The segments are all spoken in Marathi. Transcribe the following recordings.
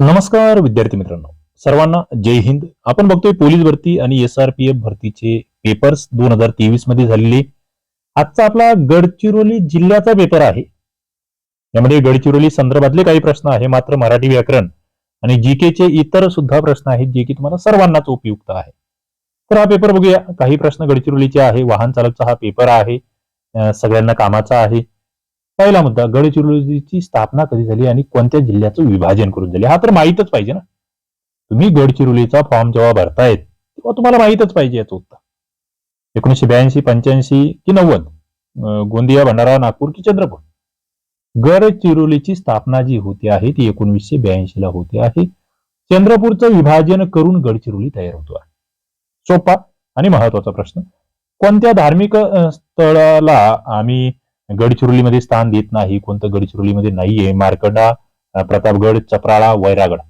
नमस्कार विद्यार्थी मित्रांनो. सर्वांना जय हिंद. आपण बघतोय पोलीस भरती आणि एस आर पी एफ भरतीचे पेपर्स दोन हजार तेवीसमध्ये झालेले. आजचा आपला गडचिरोली जिल्ह्याचा पेपर आहे. यामध्ये गडचिरोली संदर्भातले काही प्रश्न आहे मात्र मराठी व्याकरण आणि जीके चे इतर सुद्धा प्रश्न आहेत जे की तुम्हाला सर्वांनाच उपयुक्त आहे. तर हा पेपर बघूया. काही प्रश्न गडचिरोलीचे आहे वाहन चालकचा हा पेपर आहे सगळ्यांना कामाचा आहे. पहिला मुद्दा गडचिरोलीची स्थापना कधी झाली आणि कोणत्या जिल्ह्याचं विभाजन करून झाले? हा तर माहीतच पाहिजे ना. तुम्ही गडचिरोलीचा फॉर्म जेव्हा भरतायत तेव्हा तुम्हाला माहीतच पाहिजे याचं उत्तर. एकोणीशे ब्याऐंशी पंच्याऐंशी की नव्वद गोंदिया भंडारा नागपूर की चंद्रपूर. गडचिरोलीची स्थापना जी होती आहे ती एकोणीसशे ब्याऐंशी ला होते आहे. चंद्रपूरचं विभाजन करून गडचिरोली तयार होतो आहे. सोपा आणि महत्त्वाचा प्रश्न. कोणत्या धार्मिक स्थळाला आम्ही गडचिरोलीमध्ये स्थान देत नाही कोणतं गडचिरोलीमध्ये नाहीये. मार्कडा प्रतापगड चपराळा वैरागड.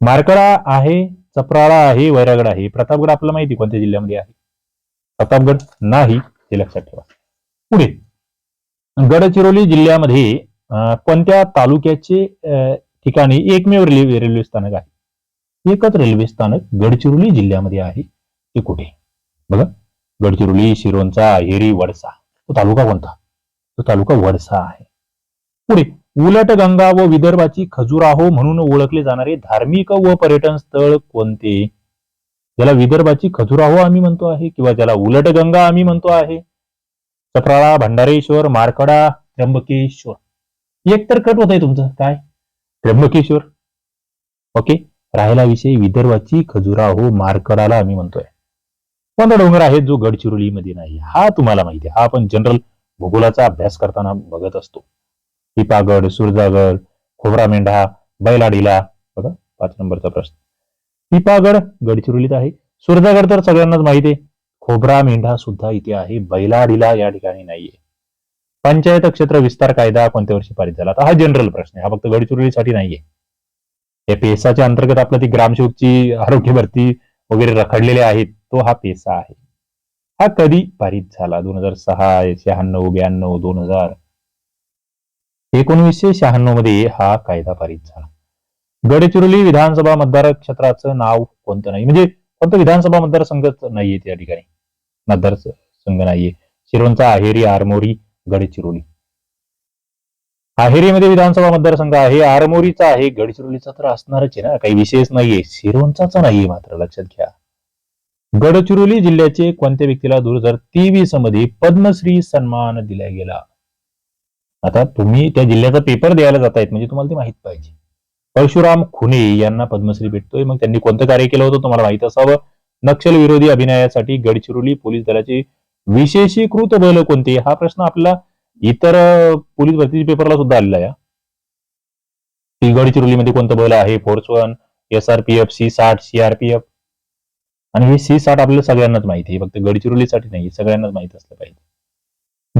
मार्कडा आहे चपराळा आहे वैरागड आहे. प्रतापगड आपल्याला माहिती कोणत्या जिल्ह्यामध्ये आहे. प्रतापगड नाही हे लक्षात ठेवा. पुढे. गडचिरोली जिल्ह्यामध्ये कोणत्या तालुक्याचे ठिकाणी एकमेव रेल्वे रेल्वे स्थानक आहे? एकच रेल्वे स्थानक गडचिरोली जिल्ह्यामध्ये आहे. ते कुठे? बघा. गडचिरोली शिरोंचा अहेरी वडसा. तो तालुका कोणता? तो तालुका वडसा आहे. पुढे उलट गंगा व विदर्भाची खजुराहो म्हणून ओळखले जाणारे धार्मिक व पर्यटन स्थळ कोणते? ज्याला विदर्भाची खजुराहो आम्ही म्हणतो आहे किंवा ज्याला उलट गंगा आम्ही म्हणतो आहे? चपराळा भंडारेश्वर मारकडा त्र्यंबकेश्वर. एक तर कट होत आहे तुमचं. काय? त्र्यंबकेश्वर. ओके? राहिला विषय विदर्भाची खजुराहो मारकडाला आम्ही म्हणतोय. कोणता डोंगर आहे जो गडचिरोलीमध्ये नाही? हा तुम्हाला माहिती आहे. हा आपण जनरल भूगोलाचा अभ्यास करताना बघत असतो. पिपागड सुरजागड खोबरा मेंढा बैलाडीला. बघा पाच नंबरचा प्रश्न. टिपागड गडचिरोलीत आहे. सुरजागड तर सगळ्यांनाच माहिती आहे. खोबरा मेंढा सुद्धा इथे आहे. बैलाडीला या ठिकाणी नाहीये. पंचायत क्षेत्र विस्तार कायदा कोणत्या वर्षी पारित झाला? आता हा जनरल प्रश्न आहे. हा फक्त गडचिरोलीसाठी नाहीये. या पेसाच्या अंतर्गत आपल्या ती ग्रामसेवकची आरोग्य भरती वगैरे रखडलेले आहेत तो हा पेसा आहे. हा कधी पारित झाला? दोन हजार सहा शहाण्णव ब्याण्णव दोन हजार एकोणवीसशे शहाण्णवमध्ये हा कायदा पारित झाला. गडचिरोली विधानसभा मतदार क्षेत्राचं नाव कोणतं नाही? म्हणजे फक्त विधानसभा मतदारसंघच नाहीये त्या ठिकाणी. मतदारसंघ नाहीये. शिरोंचा आहेरी आरमोरी गडचिरोली. आहेरीमध्ये विधानसभा मतदारसंघ आहे आरमोरीचा आहे गडचिरोलीचा तर असणारच आहे ना. काही विशेष नाहीये शिरोंचाच नाहीये मात्र लक्षात घ्या. गडचिरोली जिल्ह्याचे कोणत्या व्यक्तीला दोन हजार तेवीसमध्ये पद्मश्री सन्मान दिला गेला. आता तुम्ही त्या जिल्ह्याचा पेपर द्यायला जातायत म्हणजे तुम्हाला ते माहीत पाहिजे. परशुराम खुने यांना पद्मश्री भेटतोय. मग त्यांनी कोणतं कार्य केलं होतं तुम्हाला माहीत असावं? नक्षल विरोधी अभिनयासाठी गडचिरोली पोलीस दलाचे विशेषीकृत बल कोणते? हा प्रश्न आपला इतर पोलीस भरतीच्या पेपरला सुद्धा आलेला आहे. हा. की गडचिरोलीमध्ये कोणतं बल आहे? Force one S R P F C साठ सीआरपीएफ आणि हे सी साठ आपल्याला सगळ्यांनाच माहिती आहे. फक्त गडचिरोलीसाठी नाही सगळ्यांनाच माहीत असलं पाहिजे.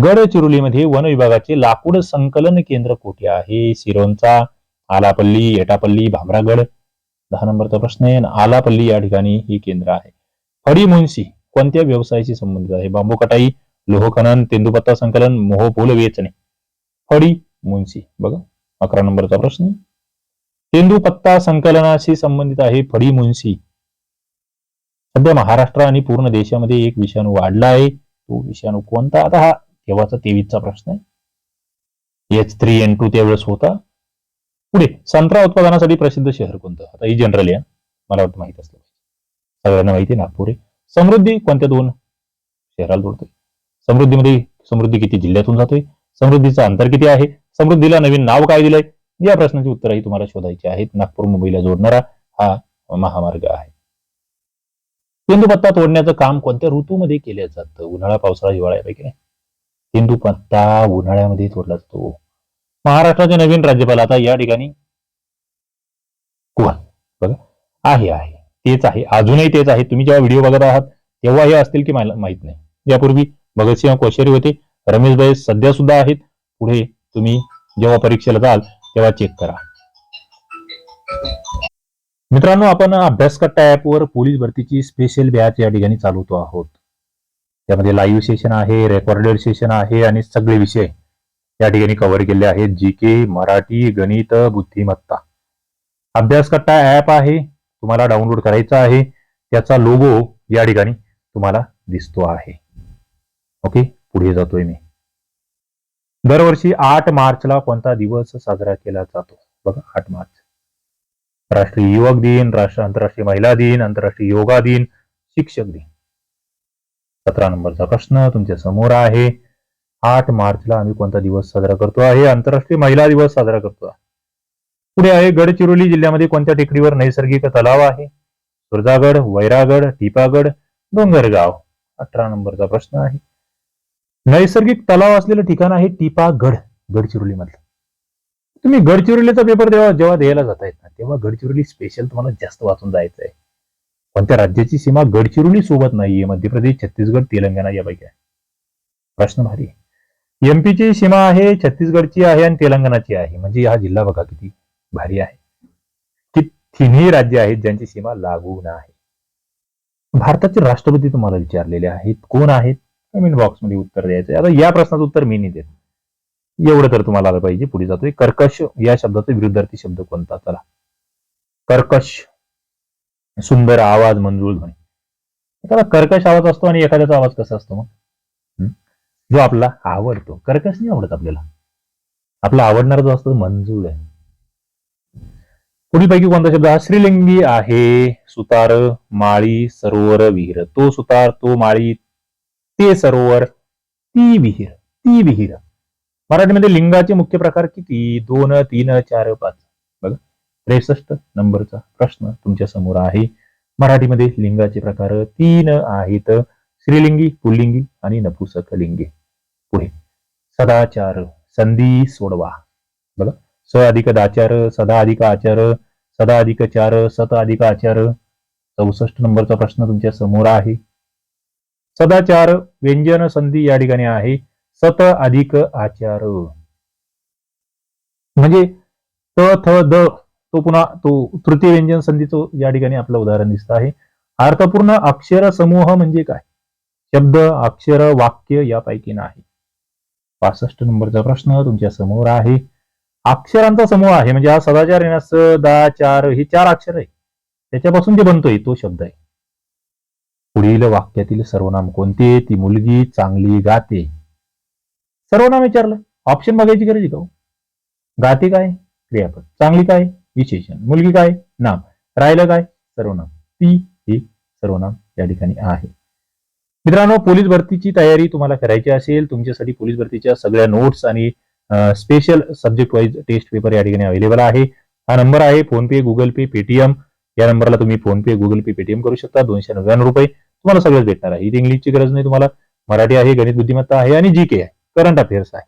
गडचिरोलीमध्ये वन विभागाचे लाकूड संकलन केंद्र कुठे आहे? सिरोंचा आलापल्ली एटापल्ली भामरागड. दहा नंबरचा प्रश्न आहे. आलापल्ली या ठिकाणी ही केंद्र आहे. फडी मुन्सी कोणत्या व्यवसायाशी संबंधित आहे? बांबू कटाई लोहखनन तेंदुपत्ता संकलन मोहफूल वेचणे. फडी मुन्सी बघा अकरा नंबरचा प्रश्न. तेंदुपत्ता संकलनाशी संबंधित आहे फडी मुन्सी सध्या महाराष्ट्र आणि पूर्ण देशामध्ये एक विषाणू वाढला आहे. तो विषाणू कोणता? आता हा तेव्हाचा तेवीसचा प्रश्न आहे. एच थ्री एन टू त्यावेळेस होता. पुढे संत्रा उत्पादनासाठी प्रसिद्ध शहर कोणतं? आता ही जनरल आहे मला वाटतं माहीत असलं सगळ्यांना माहिती आहे नागपूर आहे समृद्धी कोणत्या दोन शहराला जोडतोय? समृद्धीमध्ये समृद्धी किती जिल्ह्यातून जातोय? समृद्धीचं अंतर किती आहे? समृद्धीला नवीन नाव काय दिलंय? या प्रश्नाची उत्तरही तुम्हाला शोधायची आहेत. नागपूर मुंबईला जोडणारा हा महामार्ग आहे. तेंदूपत्ता तोडण्याचं काम कोणत्या ऋतूमध्ये केलं जातं? उन्हाळा पावसाळा हिवाळा यापैकी नाही. तेंदूपत्ता उन्हाळ्यामध्ये तोडला जातो. महाराष्ट्राचे नवीन राज्यपाल आता या ठिकाणी कोण बघा आहे आहे. तेच आहे. अजूनही तेच आहे. तुम्ही जेव्हा व्हिडिओ बघत आहात तेव्हा हे असतील की मला माहीत नाही. यापूर्वी भगतसिंह कोश्यारी होते. रमेशभाई सध्या सुद्धा आहेत. पुढे तुम्ही जेव्हा परीक्षेला जाल तेव्हा चेक करा. मित्रांनो आपण अभ्यास कट्टा ऍपवर पोलीस भरतीची स्पेशल बॅच या ठिकाणी चालवतो आहोत. त्यामध्ये लाईव्ह सेशन आहे रेकॉर्डेड सेशन आहे आणि सगळे विषय या ठिकाणी कव्हर केले आहेत. जी के मराठी गणित बुद्धिमत्ता. अभ्यास कट्टा ऍप आहे. तुम्हाला डाउनलोड करायचा आहे. त्याचा लोगो या ठिकाणी तुम्हाला दिसतो आहे. ओके? पुढे जातोय मी. दरवर्षी आठ मार्चला कोणता दिवस साजरा केला जातो? बघा आठ मार्च. राष्ट्रीय युवक दिन राष्ट्र आंतरराष्ट्रीय महिला दिन आंतरराष्ट्रीय योगा दिन शिक्षक दिन. सतरा नंबरचा प्रश्न तुमच्यासमोर आहे. आठ मार्चला आम्ही कोणता दिवस साजरा करतो आहे? आंतरराष्ट्रीय महिला दिवस साजरा करतो आहे. पुढे आहे गडचिरोली जिल्ह्यामध्ये कोणत्या टेकडीवर नैसर्गिक तलाव आहे? सुरजागड वैरागड टिपागड डोंगरगाव. अठरा नंबरचा प्रश्न आहे. नैसर्गिक तलाव असलेलं ठिकाण आहे टिपागड गडचिरोली मधलं तुम्ही गडचिरोलीचा पेपर जेव्हा जेव्हा द्यायला जातायत ना तेव्हा गडचिरोली स्पेशल तुम्हाला जास्त वाचून जायचं आहे पण त्या राज्याची सीमा गडचिरोली सोबत नाहीये मध्य प्रदेश छत्तीसगड तेलंगणा यापैकी आहे. प्रश्न भारी. एमपीची सीमा आहे छत्तीसगडची आहे आणि तेलंगणाची आहे. म्हणजे हा जिल्हा बघा किती भारी आहे. की तिन्ही राज्य आहेत ज्यांची सीमा लागून आहे. भारताचे राष्ट्रपती तुम्हाला विचारलेले आहेत कोण आहेत? कमेंट बॉक्समध्ये उत्तर द्यायचं आता या प्रश्नाचं उत्तर मी नाही देत. एवढं तर तुम्हाला आलं पाहिजे. पुढे जातोय. कर्कश या शब्दाचा विरुद्धार्थी शब्द कोणता? चला. कर्कश. सुंदर आवाज मंजूळ ध्वनी. एखादा कर्कश आवाज असतो आणि एखाद्याचा आवाज कसा असतो मग? जो आपला आवडतो. कर्कश नाही आवडत आपल्याला. आपला आवडणारा जो असतो मंजूळ आहे. पुढीलपैकी कोणता शब्द? हा श्रीलिंगी आहे. सुतार माळी सरोवर विहीर. तो सुतार तो माळी ते सरोवर ती विहीर ती विहीर. मराठीमध्ये लिंगाचे मुख्य प्रकार किती? दोन तीन चार पाच. बघा त्रेसष्ट नंबरचा प्रश्न तुमच्यासमोर आहे. मराठीमध्ये लिंगाचे प्रकार तीन आहेत. श्रीलिंगी पुल्लिंगी आणि नपुसक लिंगी पुढे. सदाचार संधी सोडवा. बघा स अधिक दाचार सदा अधिक आचार सदा अधिक चार सत अधिक आचार. चौसष्ट नंबरचा प्रश्न तुमच्यासमोर आहे. सदाचार व्यंजन संधी या ठिकाणी आहे. सत अधिक आचार. म्हणजे त थ द तो पुन्हा तो तृतीय व्यंजन संधीचं या ठिकाणी आपलं उदाहरण दिसत आहे. अर्थपूर्ण अक्षर समूह म्हणजे काय? शब्द अक्षर वाक्य यापैकी नाही. पासष्ट नंबरचा प्रश्न तुमच्यासमोर आहे. अक्षरांचा समूह आहे. म्हणजे हा सदाचार येण्यास स दा चार हे चार अक्षर आहे. त्याच्यापासून जे बनतोय तो शब्द आहे. पुढील वाक्यातील सर्वनाम कोणते? ती मुलगी चांगली गाते. सर्वनाम विचारलं. ऑप्शन बघायची गरज का हो? गाते काय? क्रियापद. चांगली काय? विशेषण. मुलगी काय? नाम. राहिलं काय? सर्वनाम. ती हे सर्वनाम या ठिकाणी आहे. मित्रांनो पोलीस भरतीची तयारी तुम्हाला करायची असेल तुमच्यासाठी पोलीस भरतीच्या सगळ्या नोट्स आणि special subject wise test paper या ठिकाणी अवेलेबल आहे. हा नंबर आहे PhonePe Google Pay Paytm या नंबरला तुम्ही PhonePe Google Pay Paytm करू शकता. दोनशे नव्याण्णव रुपये. तुम्हाला सगळंच भेटणार आहे. इथे इंग्लिशची गरज नाही तुम्हाला मराठी आहे गणित बुद्धिमत्ता आहे आणि जी के आहे. करंट अफेअर्स आहे.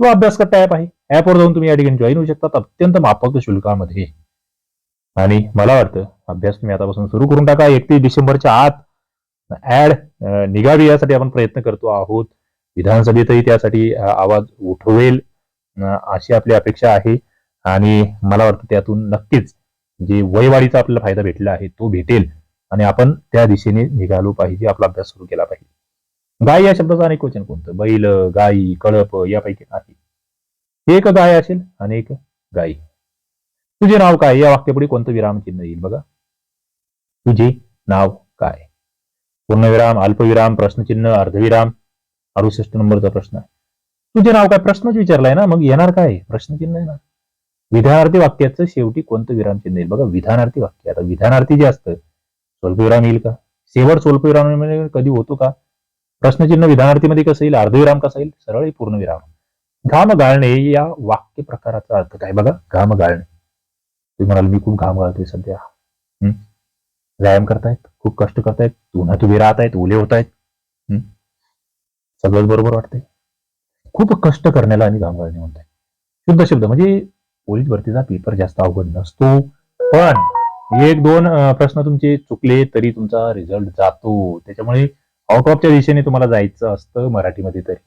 किंवा अभ्यास करता ऍप आहे. ऍपवर जाऊन तुम्ही या ठिकाणी जॉईन होऊ शकतात. अत्यंत माफक शुल्कामध्ये. आणि मला वाटतं अभ्यास तुम्ही आतापासून सुरू करून टाका. एकतीस डिसेंबरच्या आत ऍड निघावी यासाठी आपण प्रयत्न करतो आहोत. विधानसभेतही त्यासाठी आवाज उठवेल अशी आपली अपेक्षा आहे. आणि मला वाटतं त्यातून नक्कीच जे वयवाढीचा आपल्याला फायदा भेटला आहे तो भेटेल. आणि आपण त्या दिशेने निघालो पाहिजे आपला अभ्यास सुरू केला पाहिजे. गाय या शब्दाचं अनेक वचन कोणतं? बैल गाई कळप यापैकी नाही एक गाय असेल अनेक गायी तुझे नाव काय? या वाक्यापुढे कोणतं विरामचिन्ह येईल बघा. तुझे नाव काय? पूर्णविराम अल्पविराम प्रश्नचिन्ह अर्धविराम अडुसष्ट नंबरचा प्रश्न आहे. तुझे नाव काय? प्रश्नच विचारलाय ना? मग येणार काय? प्रश्नचिन्ह येणार विधानार्थी वाक्याचं शेवटी कोणतं विरामचिन्ह येईल? बघा विधानार्थी वाक्य आता विधानार्थी जे असतं स्वल्पविराम येईल का? शेवट स्वल्पविराम म्हणजे कधी होतो का? प्रश्नचिन्ह विधानार्थीमध्ये कसं येईल? अर्धविराम कसा येईल? सरळ पूर्णविराम घाम गाळणे या वाक्य प्रकाराचा अर्थ काय? बघा घाम गाळणे. तुम्ही म्हणाल मी खूप घाम गाळतोय सध्या. व्यायाम करतायत खूप कष्ट करतायत उन्हात उभे राहत आहेत ओले होत आहेत सगळंच बरोबर वाटतंय. खूप कष्ट करण्याला आणि घाम गाळणे म्हणताय. शुद्ध शब्द म्हणजे पोलीस भरतीचा पेपर जास्त अवघड नसतो. पण एक दोन प्रश्न तुमचे चुकले तरी तुमचा रिझल्ट जातो. त्याच्यामुळे आउट ऑफच्या दिशेने तुम्हाला जायचं असतं मराठीमध्ये तरी.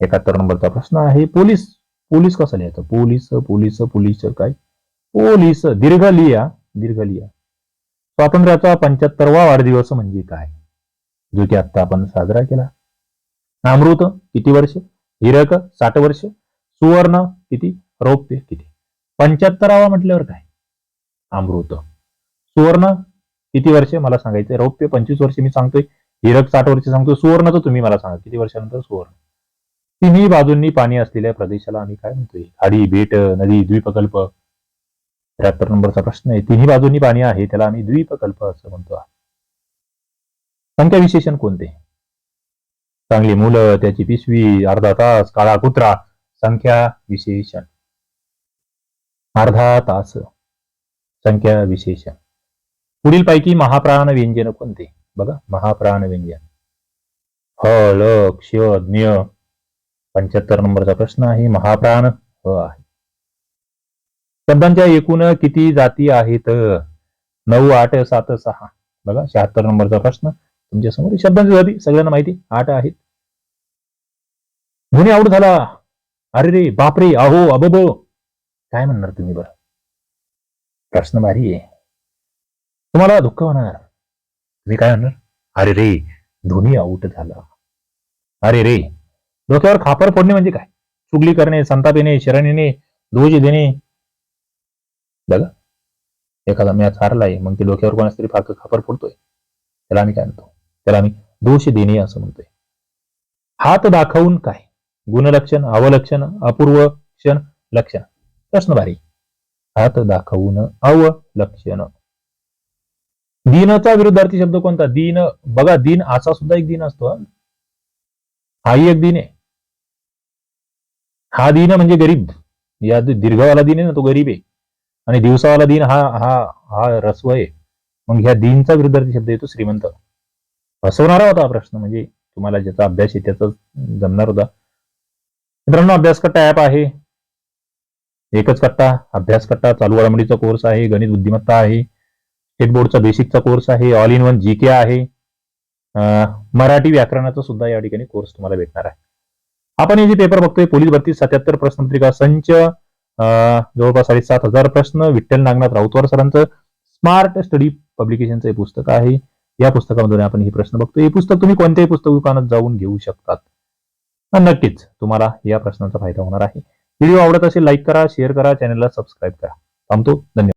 एकाहत्तर नंबरचा प्रश्न आहे. पोलीस पोलीस कसं लिहायचं पोलीस पोलीस पोलीस काय? पोलीस दीर्घ लिया दीर्घ लिया स्वातंत्र्याचा पंच्याहत्तरवा वाढदिवस म्हणजे काय? जो की आता आपण साजरा केला. अमृत किती वर्ष? हिरक साठ वर्ष. सुवर्ण किती? रौप्य किती? पंच्याहत्तरावा म्हटल्यावर काय? अमृत. सुवर्ण किती वर्षे? मला सांगायचं रौप्य पंचवीस वर्षे मी सांगतोय. हिरक साठ वर्षे सांगतोय. सुवर्णचं तुम्ही मला सांगा. किती वर्षानंतर सुवर्ण? तिन्ही बाजूंनी पाणी असलेल्या प्रदेशाला आम्ही काय म्हणतोय? खाडी बेट नदी द्वीपकल्प. त्र्याहत्तर नंबरचा प्रश्न आहे. तिन्ही बाजूंनी पाणी आहे त्याला आम्ही द्वीपकल्प असं म्हणतो संख्या विशेषण कोणते? चांगली मुलं त्याची पिशवी अर्धा तास काळा कुत्रा. संख्या विशेषण. अर्धा तास. संख्या विशेषण पुढील पैकी महाप्राण व्यंजन कोणते? बघा महाप्राण व्यंजन ह ल क्ष ज्ञ पंच्याहत्तर नंबरचा प्रश्न आहे महाप्राण ह आहे. शब्दांच्या एकूण किती जाती आहेत? नऊ आठ सात सहा. बघा शहात्तर नंबरचा प्रश्न तुमच्यासमोर शब्दांची जाती सगळ्यांना माहिती आठ आहेत. गुन्हे आऊट झाला. अरे रे बापरे अहो अबब. काय म्हणणार तुम्ही बरं? प्रश्न भारी आहे. तुम्हाला दुःख होणार. तुम्ही काय म्हणणार? अरे रे धोनी आऊट झाला. अरे रे डोक्यावर खापर फोडणे म्हणजे काय? चुगली करणे संताप येणे शरण ध्वज दोष देणे. बघा एखादा मॅच हारलाय मग ते डोक्यावर कोणाच तरी फाक खापर फोडतोय. त्याला आम्ही काय म्हणतो? त्याला आम्ही दोष देणे असं म्हणतोय. हात दाखवून काय? गुणलक्षण अवलक्षण अपूर्व क्षण लक्षण. प्रश्न भारी हात दाखवून अवलक्षण दिनचा विरुद्धार्थी शब्द कोणता? दिन. बघा दिन असा सुद्धा एक दिन असतो हा. हाही एक दिन आहे. हा दिन म्हणजे गरीब. या दीर्घवाला दिन आहे ना तो गरीब आहे. आणि दिवसावाला दिन हा हा हा रस्व आहे. मग ह्या दिनचा विरुद्धार्थी शब्द येतो श्रीमंत. फसवणारा होता हा प्रश्न म्हणजे तुम्हाला ज्याचा अभ्यास आहे त्याचा जमणार होता. मित्रांनो अभ्यास का टॅप आहे? एकच कट्टा अभ्यास कट्टा चालू घडामोडीचा कोर्स आहे गणित बुद्धिमत्ता आहे स्टेट बोर्डचा बेसिकचा कोर्स आहे all in one G K आहे. मराठी व्याकरणाचा सुद्धा या ठिकाणी कोर्स तुम्हाला भेटणार आहे. आपण हे जे पेपर बघतोय पोलीस भरती सत्याहत्तर प्रश्नपत्रिका संच जवळपास साडेसात हजार प्रश्न विठ्ठल नागनाथ राऊतवार सरांचं स्मार्ट स्टडी पब्लिकेशनचं हे पुस्तक आहे. या पुस्तकामधून आपण हे प्रश्न बघतो हे पुस्तक तुम्ही कोणत्याही पुस्तक दुकानात जाऊन घेऊ शकतात. नक्कीच तुम्हाला या प्रश्नाचा फायदा होणार आहे. व्हिडिओ आवडत असेल लाईक करा शेअर करा चॅनलला सबस्क्राईब करा. थांबतो. धन्यवाद.